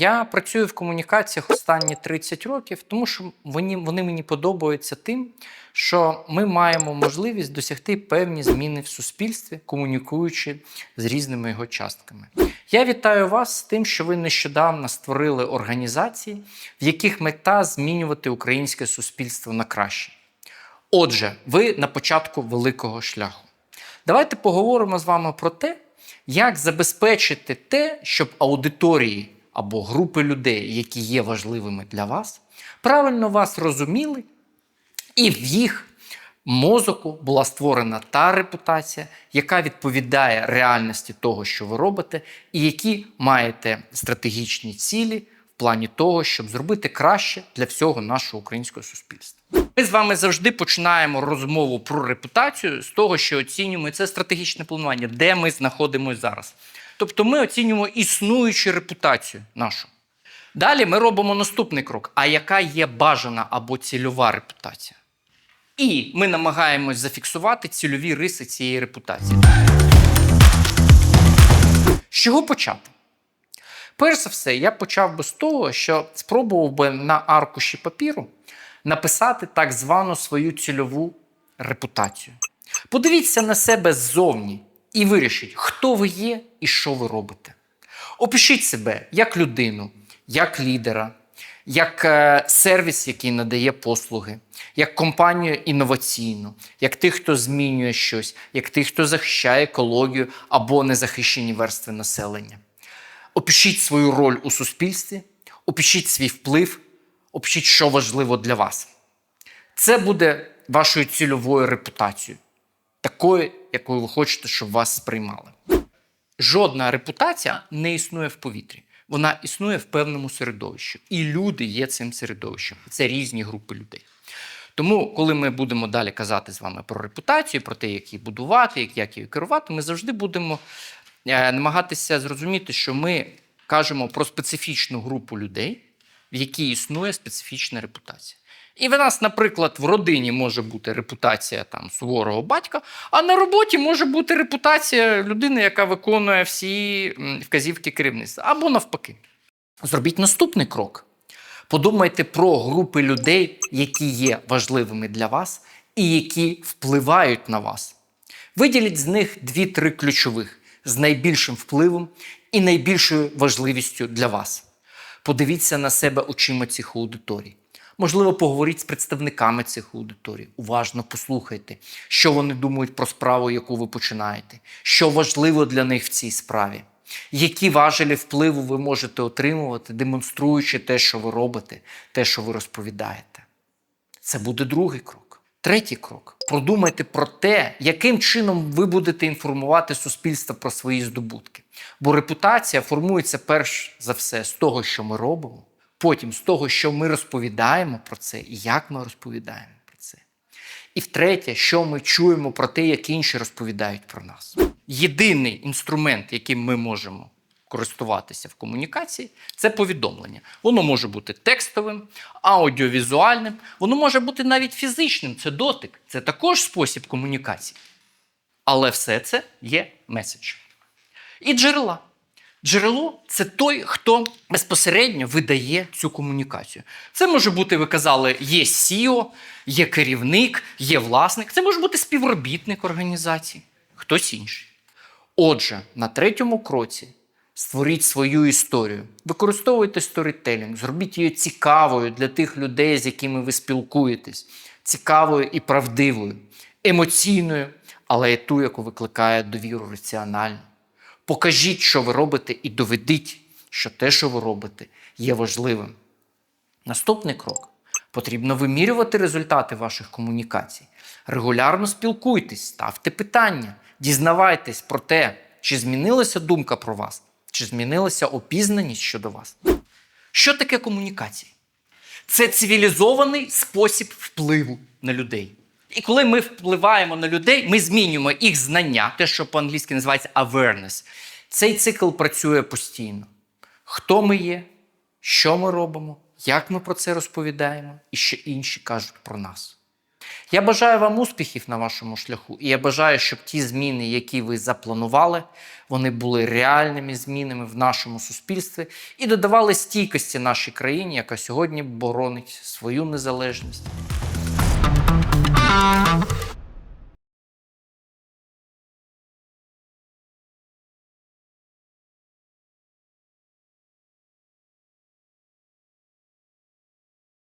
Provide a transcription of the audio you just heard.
Я працюю в комунікаціях останні 30 років, тому що вони, вони мені подобаються тим, що ми маємо можливість досягти певні зміни в суспільстві, комунікуючи з різними його частками. Я вітаю вас з тим, що ви нещодавно створили організації, в яких мета змінювати українське суспільство на краще. Отже, ви на початку великого шляху. Давайте поговоримо з вами про те, як забезпечити те, щоб аудиторії або групи людей, які є важливими для вас, правильно вас розуміли, і в їх мозоку була створена та репутація, яка відповідає реальності того, що ви робите, і які маєте стратегічні цілі в плані того, щоб зробити краще для всього нашого українського суспільства. Ми з вами завжди починаємо розмову про репутацію з того, що оцінюємо це стратегічне планування, де ми знаходимося зараз. Тобто ми оцінюємо існуючу репутацію нашу. Далі ми робимо наступний крок: а яка є бажана або цільова репутація? І ми намагаємось зафіксувати цільові риси цієї репутації. З чого почати? Перш за все, я почав би з того, що спробував би на аркуші папіру написати так звану свою цільову репутацію. Подивіться на себе ззовні і вирішіть, хто ви є і що ви робите. Опишіть себе як людину, як лідера, як е, сервіс, який надає послуги, як компанію інноваційну, як тих, хто змінює щось, як тих, хто захищає екологію або незахищені верстви населення. Опишіть свою роль у суспільстві, опишіть свій вплив, опишіть, що важливо для вас. Це буде вашою цільовою репутацією, такою, якою ви хочете, щоб вас сприймали. Жодна репутація не існує в повітрі. Вона існує в певному середовищі. І люди є цим середовищем. Це різні групи людей. Тому, коли ми будемо далі казати з вами про репутацію, про те, як її будувати, як, її керувати, ми завжди будемо е, намагатися зрозуміти, що ми кажемо про специфічну групу людей, в якій існує специфічна репутація. І в нас, наприклад, в родині може бути репутація там суворого батька, а на роботі може бути репутація людини, яка виконує всі вказівки керівництва, або навпаки. Зробіть наступний крок. Подумайте про групи людей, які є важливими для вас і які впливають на вас. Виділіть з них дві-три ключових з найбільшим впливом і найбільшою важливістю для вас. Подивіться на себе очима цих аудиторій. Можливо, поговоріть з представниками цих аудиторій. Уважно послухайте, що вони думають про справу, яку ви починаєте, що важливо для них в цій справі, які важелі впливу ви можете отримувати, демонструючи те, що ви робите, те, що ви розповідаєте. Це буде другий крок. Третій крок. Продумайте про те, яким чином ви будете інформувати суспільство про свої здобутки. Бо репутація формується перш за все з того, що ми робимо, потім з того, що ми розповідаємо про це і як ми розповідаємо про це. І втретє, що ми чуємо про те, як інші розповідають про нас. Єдиний інструмент, яким ми можемо користуватися в комунікації, це повідомлення. Воно може бути текстовим, аудіовізуальним, воно може бути навіть фізичним, це дотик, це також спосіб комунікації. Але все це є меседж. І джерела. Джерело це той, хто безпосередньо видає цю комунікацію. Це може бути, ви казали, є CEO, є керівник, є власник, це може бути співробітник організації, хтось інший. Отже, на третьому кроці створіть свою історію, використовуйте сторітелінг, зробіть її цікавою для тих людей, з якими ви спілкуєтесь, цікавою і правдивою, емоційною, але і ту, яку викликає довіру раціонально. Покажіть, що ви робите, і доведіть, що те, що ви робите, є важливим. Наступний крок. Потрібно вимірювати результати ваших комунікацій. Регулярно спілкуйтесь, ставте питання, дізнавайтесь про те, чи змінилася думка про вас, чи змінилася опізнаність щодо вас. Що таке комунікації? Це цивілізований спосіб впливу на людей. І коли ми впливаємо на людей, ми змінюємо їх знання, те, що по-англійськи називається awareness. Цей цикл працює постійно. Хто ми є, що ми робимо, як ми про це розповідаємо, і що інші кажуть про нас. Я бажаю вам успіхів на вашому шляху, і я бажаю, щоб ті зміни, які ви запланували, вони були реальними змінами в нашому суспільстві і додавали стійкості нашій країні, яка сьогодні боронить свою незалежність. Thank you.